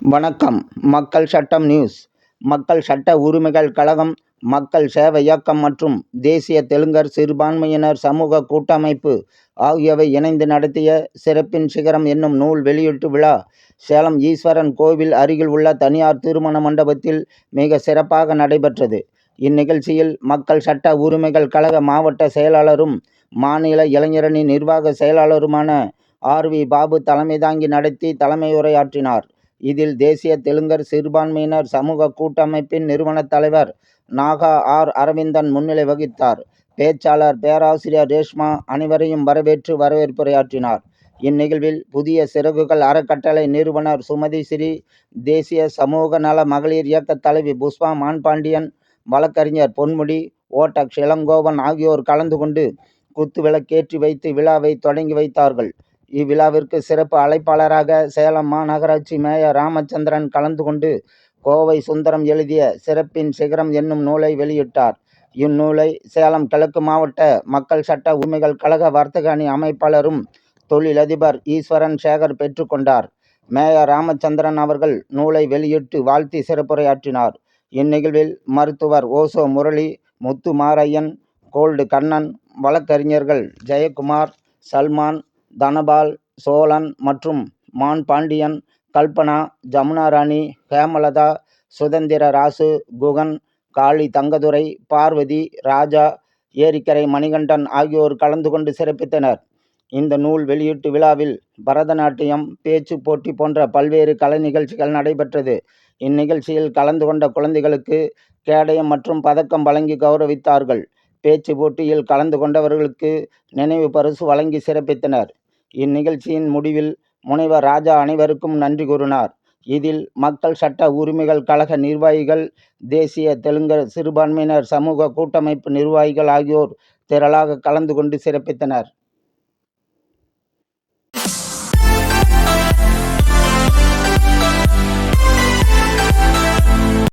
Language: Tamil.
வணக்கம். மக்கள் சட்டம் நியூஸ். மக்கள் சட்ட உரிமைகள் கழகம் மக்கள் சேவை இயக்கம் மற்றும் தேசிய தெலுங்கர் சிறுபான்மையினர் சமூக கூட்டமைப்பு ஆகியவை இணைந்து நடத்திய சிறப்பின் சிகரம் என்னும் நூல் வெளியீட்டு விழா சேலம் ஈஸ்வரன் கோவில் அருகில் உள்ள தனியார் திருமண மண்டபத்தில் மிக சிறப்பாக நடைபெற்றது. இந்நிகழ்ச்சியில் மக்கள் சட்ட உரிமைகள் கழக மாவட்ட செயலாளரும் மாநில இளைஞரணி நிர்வாக செயலாளருமான ஆர் வி பாபு தலைமை தாங்கி நடத்தி தலைமையுரையாற்றினார். இதில் தேசிய தெலுங்கர் சிறுபான்மையினர் சமூக கூட்டமைப்பின் நிறுவனத் தலைவர் நாகா ஆர். அரவிந்தன் முன்னிலை வகித்தார். பேச்சாளர் பேராசிரியர் ரேஷ்மா அனைவரையும் வரவேற்று வரவேற்புரையாற்றினார். இந்நிகழ்வில் புதிய சிறகுகள் அறக்கட்டளை நிறுவனர் சுமதி ஸ்ரீ தேசிய சமூக நல மகளிர் இயக்க தலைவி புஷ்பா மான்பாண்டியன் வழக்கறிஞர் பொன்முடி ஓட்டக் இளங்கோவன் ஆகியோர் கலந்து கொண்டு குத்து விளக்கேற்றி வைத்து விழாவை தொடங்கி வைத்தார்கள். இவ்விழாவிற்கு சிறப்பு அழைப்பாளராக சேலம் மாநகராட்சி மேயர் ராமச்சந்திரன் கலந்து கொண்டு கோவை சுந்தரம் எழுதிய சிறப்பின் சிகரம் என்னும் நூலை வெளியிட்டார். இந்நூலை சேலம் கிழக்கு மாவட்ட மக்கள் சட்ட உரிமைகள் கழக வர்த்தக அணி அமைப்பாளரும் தொழிலதிபர் ஈஸ்வரன் சேகர் பெற்றுக்கொண்டார் மேயர் ராமச்சந்திரன் அவர்கள் நூலை வெளியிட்டு வாழ்த்தி சிறப்புரையாற்றினார். இந்நிகழ்வில் மருத்துவர் ஓசோ முரளி முத்து மாரையன் கோல்டு கண்ணன் வழக்கறிஞர்கள் ஜெயக்குமார் சல்மான் தனபால் சோழன் மற்றும் மான் பாண்டியன் கல்பனா ஜமுனா ராணி ஹேமலதா சுதந்திர ராசு குகன் காளி தங்கதுரை பார்வதி ராஜா ஏரிக்கரை மணிகண்டன் ஆகியோர் கலந்து கொண்டு சிறப்பித்தனர். இந்த நூல் வெளியீட்டு விழாவில் பரதநாட்டியம் பேச்சு போட்டி போன்ற பல்வேறு கலை நிகழ்ச்சிகள் நடைபெற்றது. இந்நிகழ்ச்சியில் கலந்து கொண்ட குழந்தைகளுக்கு கேடயம் மற்றும் பதக்கம் வழங்கி கௌரவித்தார்கள். பேச்சு போட்டியில் கலந்து கொண்டவர்களுக்கு நினைவு பரிசு வழங்கி சிறப்பித்தனர். இந்நிகழ்ச்சியின் முடிவில் முனைவர் ராஜா அனைவருக்கும் நன்றி கூறினார். இதில் மக்கள் சட்ட உரிமைகள் கழக நிர்வாகிகள் தேசிய தெலுங்கர் சிறுபான்மையினர் சமூக கூட்டமைப்பு நிர்வாகிகள் ஆகியோர் திரளாக கலந்து கொண்டு சிறப்பித்தனர்.